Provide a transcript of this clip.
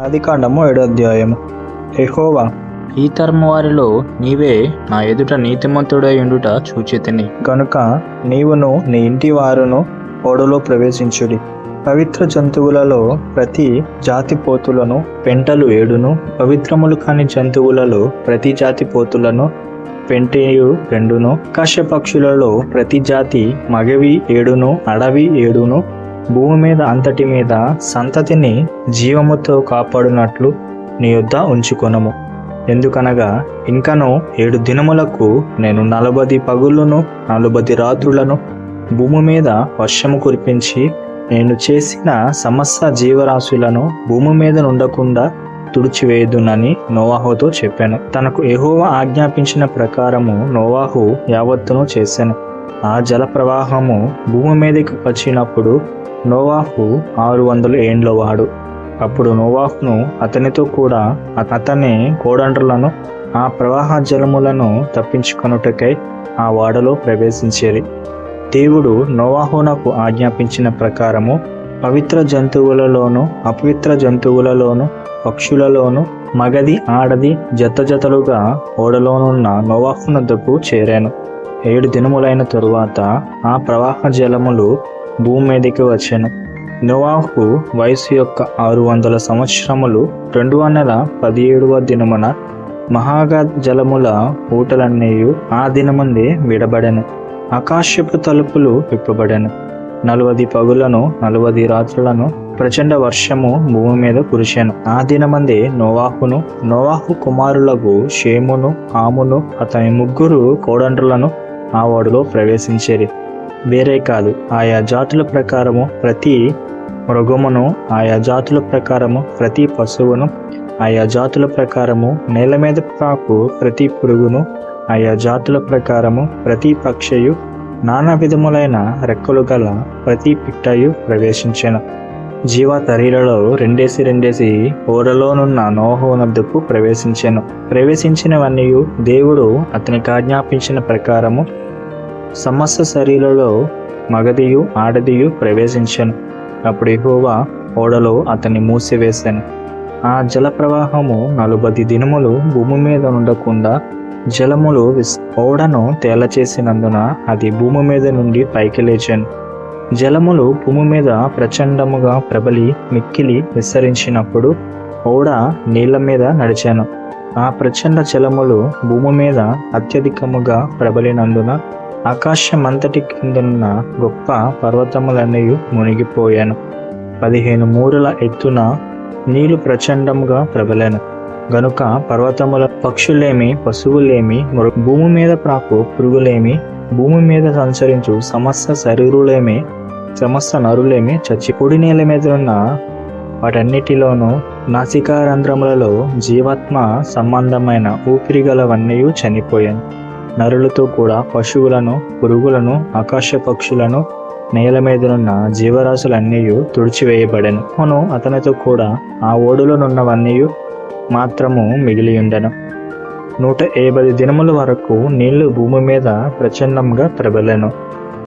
అది కాండము ఏడో అధ్యాయము. ఎహోవా ఈ తరము వారిలో నీవే నా ఎదుట నీతిమంతుడై ఉండుట చూచితిని. గనుక నీవును నీ ఇంటి వారును ఓడలో ప్రవేశించుడి. పవిత్ర జంతువులలో ప్రతి జాతి పోతులను పెంటలు ఏడును పవిత్రములు కాని జంతువులలో ప్రతి జాతి పోతులను పెంటేయు రెండును ఆకాశ పక్షులలో ప్రతి జాతి మగవి ఏడును అడవి ఏడును భూమి మీద అంతటి మీద సంతతిని జీవముతో కాపాడునట్లు నీ యొద్ద ఉంచుకొనము. ఎందుకనగా ఇంకను ఏడు దినములకు నేను నలభది పగులను నలభది రాత్రులను భూమి మీద వర్షము కురిపించి నేను చేసిన సమస్త జీవరాశులను భూమి మీద నుండకుండా తుడిచివేయదునని నోవాహుతో చెప్పాను. తనకు ఎహోవా ఆజ్ఞాపించిన ప్రకారము నోవాహు యావత్తును చేశాను ఆ జల ప్రవాహము భూమి మీదకి వచ్చినప్పుడు నోవాహు ఆరు వందల ఏండ్ల వాడు. అప్పుడు నోవాహును అతనితో కూడా అతని కోడండ్రులను ఆ ప్రవాహ జలములను తప్పించుకొనుటకై ఆ వాడలో ప్రవేశించేది దేవుడు నోవాహునకు ఆజ్ఞాపించిన ప్రకారము పవిత్ర జంతువులలోను అపవిత్ర జంతువులలోను పక్షులలోను మగది ఆడది జత జతలుగా ఓడలోనున్న నోవాహునద్దకు చేరాను. ఏడు దినములైన తరువాత ఆ ప్రవాహ జలములు భూమి మీదకి వచ్చాను. నోవాహు వయసు యొక్క ఆరు వందల సంవత్సరములు రెండు వందల పదిహేడవ దినమున మహాగా జలముల ఊటలన్నీ ఆ దినమందే విడబడెను. ఆకాశపు తలుపులు విప్పబడెను. నలువది పగులను నలువది రాత్రులను ప్రచండ వర్షము భూమి మీద కురిశాను. ఆ దినమందే నోవాహును నోవాహు కుమారులకు షేమును ఆమును అతని ముగ్గురు కోడండ్రులను ఆ ఓడలో ప్రవేశించేది. వేరే కాదు ఆయా జాతుల ప్రకారము ప్రతి మృగమును ఆయా జాతుల ప్రకారము ప్రతి పశువును ఆయా జాతుల ప్రకారము నేల మీద పాకు ప్రతి పురుగును ఆయా జాతుల ప్రకారము ప్రతి పక్షయు నానా విధములైన రెక్కలు గల ప్రతి పిట్టయు ప్రవేశించెను. జీవ తరీలలో రెండేసి రెండేసి ఓడలోనున్న నోహోనద్దుకు ప్రవేశించాను. ప్రవేశించినవన్నీ దేవుడు అతనికి ఆజ్ఞాపించిన ప్రకారము సమస్త శరీరలో మగదియు ఆడదియు ప్రవేశించాను. అప్పుడు హోవా ఓడలో అతన్ని మూసివేశాను ఆ జల ప్రవాహము నలుబది దినములు భూమి మీద ఉండకుండా జలములు విస్- ఓడను తేలచేసినందున అది భూమి మీద నుండి పైకి లేచాను. జలములు భూమి మీద ప్రచండముగా ప్రబలి మిక్కిలి విస్తరించినప్పుడు ఓడ నీళ్ళ మీద నడిచాను. ఆ ప్రచండ జలములు భూమి మీద అత్యధికముగా ప్రబలినందున ఆకాశమంతటి కిందనున్న గొప్ప పర్వతములన్నీ మునిగిపోయాను. పదిహేను మూరల ఎత్తున నీళ్ళు ప్రచండముగా ప్రబలాను. గనుక పర్వతముల పక్షులేమి పశువులేమి భూమి మీద ప్రాకు పురుగులేమి భూమి మీద సంచరించు సమస్త శరీరులేమి సమస్త నరులేమి చచ్చి పొడి నేల మీద ఉన్న వాటన్నిటిలోనూ నాసికారంధ్రములలో జీవాత్మ సంబంధమైన ఊపిరిగలవన్నీ చనిపోయాను నరులతో కూడా పశువులను పురుగులను ఆకాశ పక్షులను నేల మీదనున్న జీవరాశులన్నీ తుడిచివేయబడెను. అవును అతనితో కూడా ఆ ఓడులోనున్నవన్నీ మాత్రము మిగిలి ఉండెను నూట యాభై దినముల వరకు నీళ్ళు భూమి మీద ప్రచండంగా ప్రబలెను.